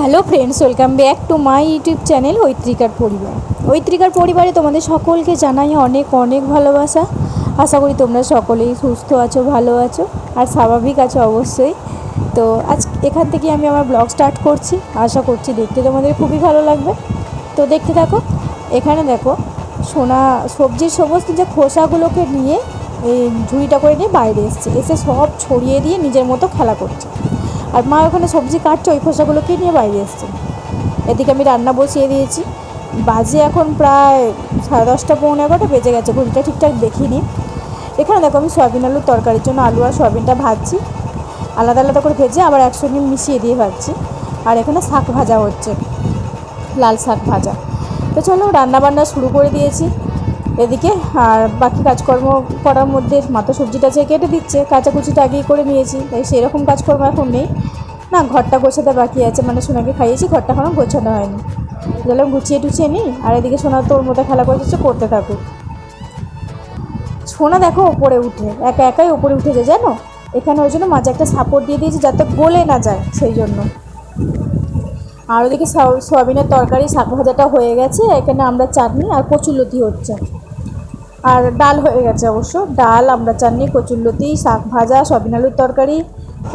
Hello friends welcome back to my YouTube channel ঐত্রিকার পরিবার ঐত্রিকার পরিবারে তোমাদের সকলকে জানাই অনেক অনেক ভালোবাসা। আশা করি তোমরা সকলেই সুস্থ আছো, ভালো আছো, আর স্বাভাবিক আছো অবশ্যই। তো আজ এখান থেকে আমি আমার ব্লগ স্টার্ট করছি। আশা করছি দেখতে তোমাদের খুবই ভালো লাগবে। তো দেখতে থাকো, এখানে দেখো, সোনা, সবজির সমস্ত যে খোসাগুলোকে নিয়ে এই ঝুড়িটা করে নিয়ে বাইরে এসছে। এসে সব ছড়িয়ে দিয়ে নিজের মতো খেলা করছে। আর মা ওখানে সবজি কাটছে, ওই খোসাগুলোকে নিয়ে বাইরে এসছে। এদিকে আমি রান্না বসিয়ে দিয়েছি। বাজে এখন প্রায় সাড়ে দশটা, পৌনে এগারোটা, বেজে গেছে। ঘড়িটা ঠিকঠাক দেখিনি। এখানে দেখো আমি সয়াবিন আলুর তরকারির জন্য আলু আর সয়াবিনটা ভাজছি। আলাদা আলাদা করে ভেজে আবার একসঙ্গে মিশিয়ে দিয়ে ভাজছি। আর এখানে শাক ভাজা হচ্ছে, লাল শাক ভাজা। তো চলো রান্না বান্না শুরু করে দিয়েছি। এদিকে, আর বাকি কাজকর্ম করার মধ্যে মাথা সবজিটা যে কেটে দিচ্ছে কাঁচাকুচিটা আগেই করে নিয়েছি, তাই সেরকম কাজকর্ম এখন নেই। না, ঘরটা গোছাতে বাকি আছে মানে সোনাকে খাইয়েছি, ঘরটা এখনও গোছানো হয়নি। গেলাম গুছিয়ে টুছিয়ে নিই আর এদিকে সোনা তোর মতো খেলা করে দিচ্ছে, করতে থাকুক। সোনা দেখো ওপরে উঠে, একা একাই ওপরে উঠেছে জানো? এখানে ওই জন্য মাঝে একটা সাপোর্ট দিয়ে দিয়েছি, যাতে গলে না যায়, সেই জন্য। আর ওদিকে সয়া- সয়াবিনের তরকারি শাক ভাজাটা হয়ে গেছে, এখানে আমরা চাটনি আর কচুলতি হচ্ছে। আর ডাল হয়ে গেছে অবশ্য। ডাল আমরা চাটনি কচুরলতি শাক ভাজা সবিন আলুর তরকারি।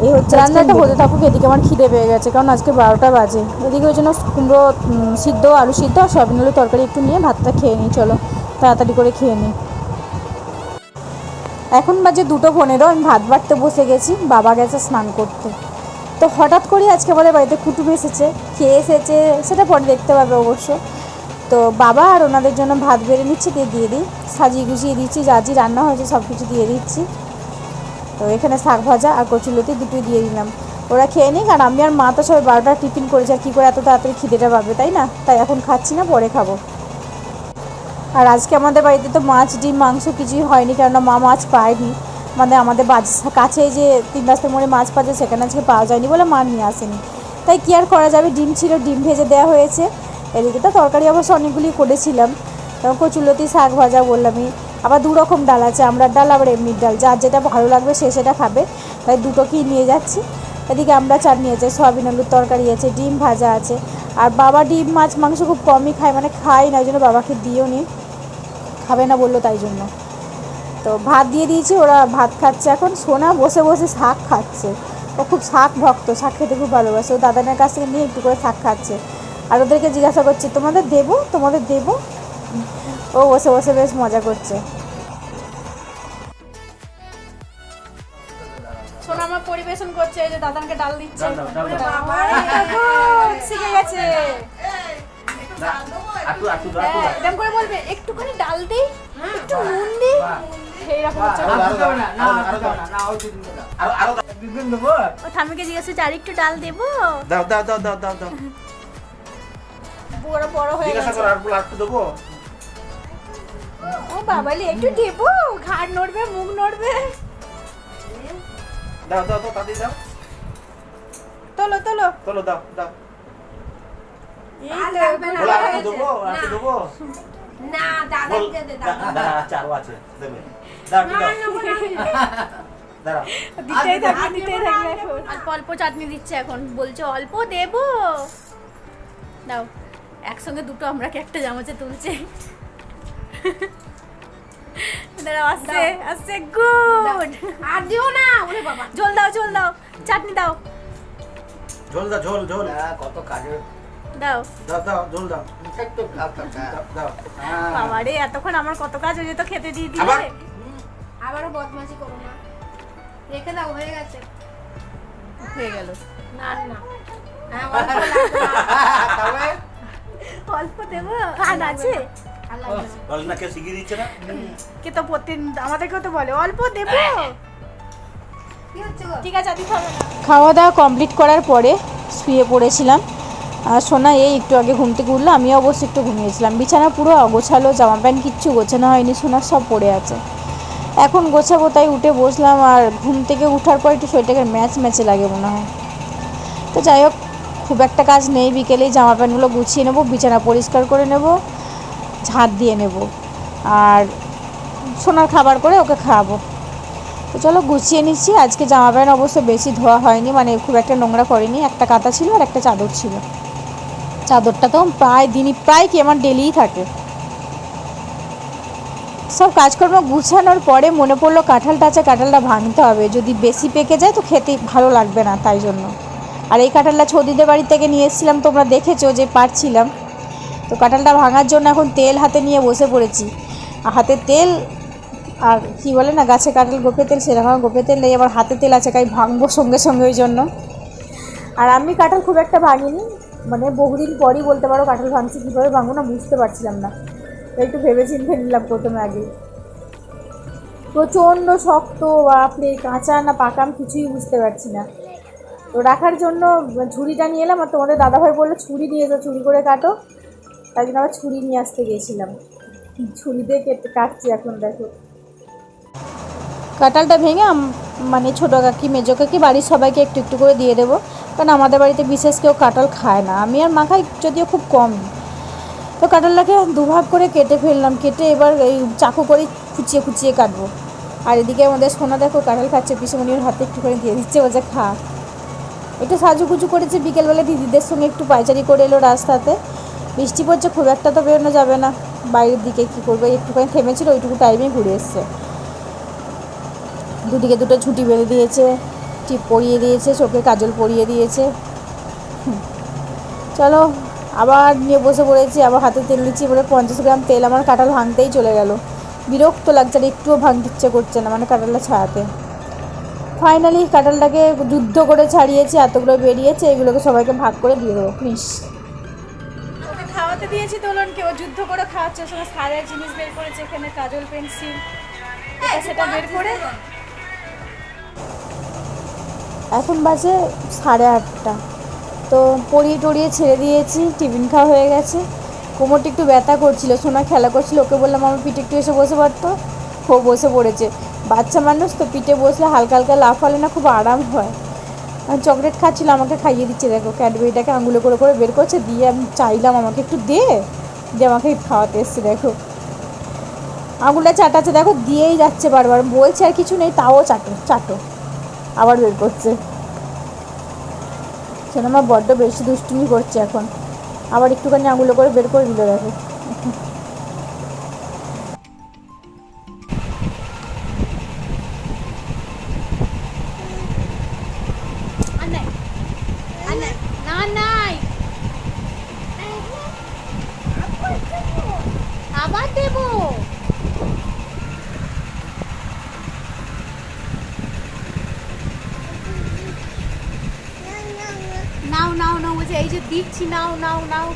এই হচ্ছে রান্নাটা হতে থাকুক এদিকে আমার খিদে পেয়ে গেছে কারণ আজকে বারোটা বাজে। এদিকে ওই জন্য কুমড়ো সিদ্ধ আলু সিদ্ধ আর সয়াবিন আলুর তরকারি একটু নিয়ে ভাতটা খেয়ে নিই চলো। তাড়াতাড়ি করে খেয়ে নিই। এখন বাজে দুটো পনেরো আমি ভাত বাড়তে বসে গেছি বাবা গেছে স্নান করতে। তো হঠাৎ করে আজকে আমাদের বাড়িতে কুটুম এসেছে খেয়ে এসেছে সেটা পরে দেখতে পাবে অবশ্য। তো বাবা আর ওনাদের জন্য ভাত বেড়ে নিচ্ছি, দিয়ে দিয়ে দিই। সাজিয়ে গুছিয়ে দিচ্ছি, যা যা রান্না হয়েছে সব কিছু দিয়ে দিচ্ছি। তো এখানে শাক ভাজা আর কচুলতি দুটোই দিয়ে দিলাম। ওরা খেয়ে নিক, আর আমি আর মা তো সবাই বারোটা টিফিন করেছি, আর কী করে এত তাড়াতাড়ি খিদেটা পাবে, তাই না? তাই এখন খাচ্ছি না, পরে খাব। আর আজকে আমাদের বাড়িতে তো মাছ, ডিম, মাংস কিছুই হয়নি, কেননা মা মাছ পায়নি। মানে আমাদের কাছে যে তিন রাস্তার মোড়ে মাছ পাচ্ছে, সেখানে আজকে পাওয়া যায়নি বলে মা নিয়ে আসেনি। তাই কি আর করা যাবে? ডিম ছিল, ডিম ভেজে দেওয়া হয়েছে। এদিকে তো তরকারি অবশ্য অনেকগুলি করেছিলাম। তখন কচুলতি শাক ভাজা বললামই আবার দু রকম ডাল আছে আমরার ডাল আবার এমনির ডাল। যার যেটা ভালো লাগবে সে সেটা খাবে। তাই দুটোকেই নিয়ে যাচ্ছি। এদিকে আমরা চাটনি আছে, সয়াবিন আলুর তরকারি আছে, ডিম ভাজা আছে। আর বাবা ডিম, মাছ, মাংস খুব কমই খায় মানে খায় না ওই জন্য বাবাকে দিও নি। খাবে না বলল তাই জন্য। তো ভাত দিয়ে দিয়েছি, ওরা ভাত খাচ্ছে এখন। সোনা বসে বসে শাক খাচ্ছে। ও খুব শাক ভক্ত, শাক খেতে খুব ভালোবাসে। ও দাদানের কাছ থেকে নিয়ে একটু করে শাক খাচ্ছে। আর ওদেরকে জিজ্ঞাসা করছি তোমাদের দেবো? তোমাদের দেবো? ও বসে বসে বেশ মজা করছে। সোনা আমার পরিবেশন করছে এই যে দাদানকে ডাল দিচ্ছে। শিখে গেছে। হ্যাঁ, এরকম করে বলবে একটুখানি ডাল দিই একটু নুন দিই। ঠামিকে জিজ্ঞাসা আর একটু ডাল দেবো? দাও দাও দাও দাও দাও দাও। বড় বড় হয়ে জিজ্ঞাসা গেছে। আর বলো দেবো? ও বাবালি একটু দেবো? ঘাড় নড়বে মুখ নড়বে? দাও দাও দাও তাড়াতাড়ি দাও। তোলো তোলো। চলো দাও না দাদা আছে দেবে। দিতেই থাকবে দিতেই থাকবে। অল্প অল্প চাটনি দিচ্ছে এখন বলছে অল্প দেবো। দাও। একসঙ্গে দুটো আমরা একটা জামাচে তুলছে? দাঁড়াও আসছে আসছে গুড আর দিও না ওরে বাবা। ঝোল দাও ঝোল দাও চাটনি দাও। ঝোল দাও ঝোল ঝোল। কত কাজের দাও। দাও দাও ঝোল দাও। দাও বাবা রে এতক্ষণ আমার কত কাজ হয়ে যেত খেতে দিয়ে আবার? দিলে আবারও বদমাশি করো না। রেখে দাও হয়ে গেছে। হয়ে গেল। না না। হ্যাঁ অল্প লাগবে না। দেবো আর আছে আর না। কে শিখিয়ে দিচ্ছে না? কে তো প্রতিদিন আমাদেরকেও তো বলে অল্প দেবো। কি হচ্ছে গো? ঠিক আছে খাওয়া দাওয়া কমপ্লিট করার পরে শুয়ে পড়েছিলাম। আর সোনা এই একটু আগে ঘুম থেকে উঠল আমি অবশ্য একটু ঘুমিয়েছিলাম। বিছানা পুরো অগোছালো জামা প্যান্ট কিচ্ছু গোছানো হয়নি সোনার সব পড়ে আছে। এখন গোছাবো তাই উঠে বসলাম। আর ঘুম থেকে উঠার পর একটু শরীরটাকে ম্যাচ ম্যাচে লাগে মনে হয়। তো যাই হোক খুব একটা কাজ নেই, বিকেলেই জামা প্যান্টগুলো গুছিয়ে নেব, বিছানা পরিষ্কার করে নেব, ঝাঁট দিয়ে নেব আর সোনার খাবার করে ওকে খাওয়াবো। তো চলো গুছিয়ে নিচ্ছি, আজকে জামা প্যান্ট অবশ্য বেশি ধোয়া হয়নি মানে খুব একটা নোংরা করেনি, একটা কাঁথা ছিল আর একটা চাদর ছিল। চাদরটা তো প্রায় দিনই, প্রায় কি আমার ডেলিই থাকে। সব কাজকর্ম গুছানোর পরে মনে পড়ল কাঁঠালটা আছে, কাঁঠালটা ভাঙতে হবে, যদি বেশি পেকে যায় তো খেতে ভালো লাগবে না তাই জন্য। আর এই কাঁঠালটা ছদিদের বাড়ি থেকে নিয়ে এসেছিলাম, তোমরা দেখেছ যে পারছিলাম। তো কাঁঠালটা ভাঙার জন্য এখন তেল হাতে নিয়ে বসে পড়েছি। আর হাতে তেল, আর কি বলে না, গাছে কাঁঠাল গোপে তেল, সেরকম গোপে তেল নেই, আবার হাতে তেল আছে, তাই ভাঙবো সঙ্গে সঙ্গে ওই জন্য। আর আমি কাঁঠাল খুব একটা ভাঙিনি মানে বহুদিন পরই বলতে পারো কাঁঠাল ভাঙছি, কীভাবে ভাঙবো না বুঝতে পারছিলাম না। একটু ভেবে চিন্তে নিলাম প্রথমে আগে। প্রচণ্ড শক্ত, বাপরে, কাঁচা না পাকা আমি কিছুই বুঝতে পারছি না। তো রাখার জন্য ঝুড়িটা নিয়ে এলাম আর তোমাদের দাদাভাই বলল, ছুরি নিয়ে এসো, ছুরি করে কাটো। তাই জন্য আবার ছুরি নিয়ে আসতে গিয়েছিলাম। ছুরি দিয়ে কেটে কাটছি এখন, দেখো। কাঁঠালটা ভেঙে মানে ছোটো কাকি, মেজো কাকি, বাড়ির সবাইকে একটু একটু করে দিয়ে দেবো। কারণ আমাদের বাড়িতে বিশেষ কেউ কাঁঠাল খায় না। আমি আর মা খাই যদিও খুব কম। তো কাঁঠালটাকে দুভাগ করে কেটে ফেললাম, কেটে এবার এই চাকু করে খুচিয়ে খুচিয়ে কাটবো। আর এদিকে আমাদের সোনা দেখো, কাঁঠাল খাচ্ছে, পিসুমণির হাতে একটু করে দিয়ে দিচ্ছে ও যে খা। একটু সাজুগুজু করেছে, বিকেলবেলা দিদিদের সঙ্গে একটু পাইচারি করে এলো রাস্তাতে। বৃষ্টি পড়ছে, খুব একটা তো বেরোনো যাবে না। বাইরের দিকে কী করব, একটুখানি থেমেছিল, ওইটুকু টাইমে ঘুরে এসছে। দুদিকে দুটো ছুটি বেঁধে দিয়েছে, টিপ পরিয়ে দিয়েছে, চোখে কাজল পরিয়ে দিয়েছে। চলো, আবার নিয়ে বসে পড়েছি, আবার হাতে তেল নিচ্ছি এবারে পঞ্চাশ গ্রাম তেল আমার কাঁঠাল ভাঙতেই চলে গেল। বিরক্ত লাগছে আর একটুও ভাঙতে ইচ্ছে করছে না মানে কাঁঠালটা ছাড়াতে ফাইনালি কাঁঠালটাকে যুদ্ধ করে ছাড়িয়েছি এতগুলো বেরিয়েছে এগুলোকে সবাইকে ভাগ করে দিয়ে দেবো প্লিজ খাওয়াতে দিয়েছি দোলনকে ও যুদ্ধ করে খাওয়াচ্ছে ওর সঙ্গে সারের জিনিস বের করেছে এখানে কাজল পেন্সিল এটা সেটা বের করে। এখন বাজে সাড়ে আটটা। তো পরিয়ে টড়িয়ে ছেড়ে দিয়েছি টিফিন খাওয়া হয়ে গেছে। কোমরটি একটু ব্যথা করছিল সোনা খেলা করছিল ওকে বললাম আমার পিঠে একটু এসে বসে পারতো ও বসে পড়েছে। বাচ্চা মানুষ তো পিঠে বসলে হালকা হালকা লাফালে না খুব আরাম হয়। আমি চকলেট খাচ্ছিল আমাকে খাইয়ে দিচ্ছে। দেখো, ক্যাডবেরিটাকে আঙুলে করে করে বের করছে, দিয়ে আমি চাইলাম আমাকে একটু দে, দিয়ে আমাকে খাওয়াতে এসছে, দেখো। আঙুলটা চাটাচ্ছে, দেখো, দিয়েই যাচ্ছে বারবার। বলছে আর কিছু নেই, তাও চাটো চাটো। আবার বের করছে। সেটা আমার বড্ড বেশি দুষ্টুমি করছে এখন। আবার একটুখানি আঙুলে করে বের করে দিল, দেখো। নাও নাও নাও, বলছে, এই যে দিচ্ছি, নাও নাও নাও।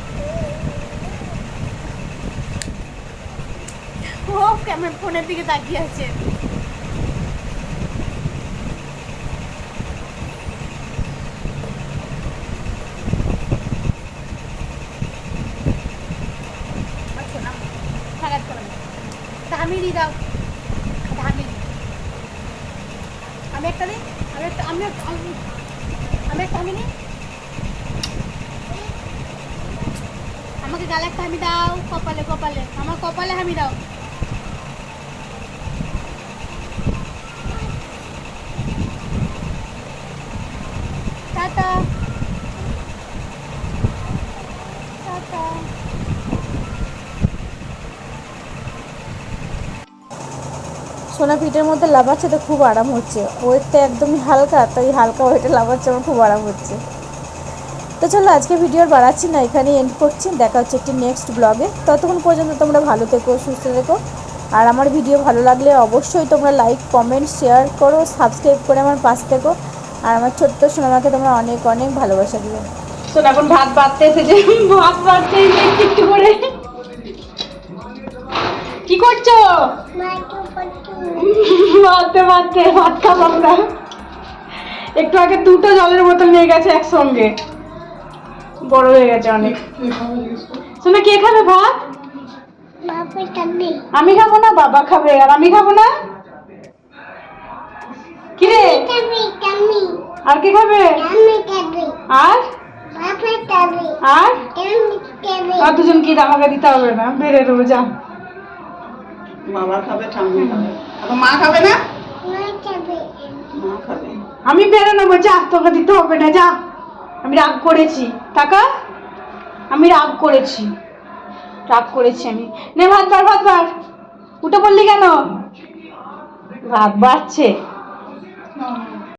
ও, কেমন ফোনের দিকে তাকিয়ে আছে। আচ্ছা ধামিলি দাও, ধামিলি। আমি একটা একটা, আমি একটা- আমি- আমি একটা, আমি নিই। গালে একটা হামি দাও, কপালে কপালে। আমার কপালে হামি দাও। টাটা। টাটা। সোনা পিঠের মধ্যে লাফাচ্ছে তো খুব আরাম হচ্ছে। ওয়েটটা একদমই হালকা, তাই হালকা ওয়েটে লাফাচ্ছে, আমার খুব আরাম হচ্ছে। তো চলো আজকে ভিডিও আর বাড়াচ্ছি না, এখানেই এন্ড করছি। দেখা হচ্ছে একটি নেক্সট ব্লগে ততক্ষণ পর্যন্ত তোমরা ভালো থেকো, সুস্থ থেকো। আর আমার ভিডিও ভালো লাগলে অবশ্যই তোমরা লাইক কমেন্ট শেয়ার করো সাবস্ক্রাইব করে আমার পাশ থেকো। আর আমার ছোট্ট সোনামাকে তোমরা অনেক অনেক ভালোবাসা দিও। এখন ভাত বাড়তে এসেছে ভাত বাড়তে একটু করে। কি করছ? বাড়তে বাড়তে, ভাত খাব আমরা। একটু আগে দুটো জলের বোতল নিয়ে গেছে একসঙ্গে। বড় হয়ে গেছে অনেক। শোনা কে খাবে ভাত? আমি খাব না? বাবা খাবে। আর আমি খাব না? কি রে আর কে খাবে? আর? আর? আর দুজন কি আমাকে দিতে হবে না? বেড়ে দেবো যা। বাবা খাবে ঠাম্মি খাবে। আর মা খাবে না? মা খাবে। আমি বেরো নেব যা। তোকে দিতে হবে না যা। আমি রাগ করেছি। টাকা আমি রাগ করেছি। রাগ করেছি আমি। নে ভাত বার ভাত বার উঠে পড়লি কেন? ভাত বাড়ছে।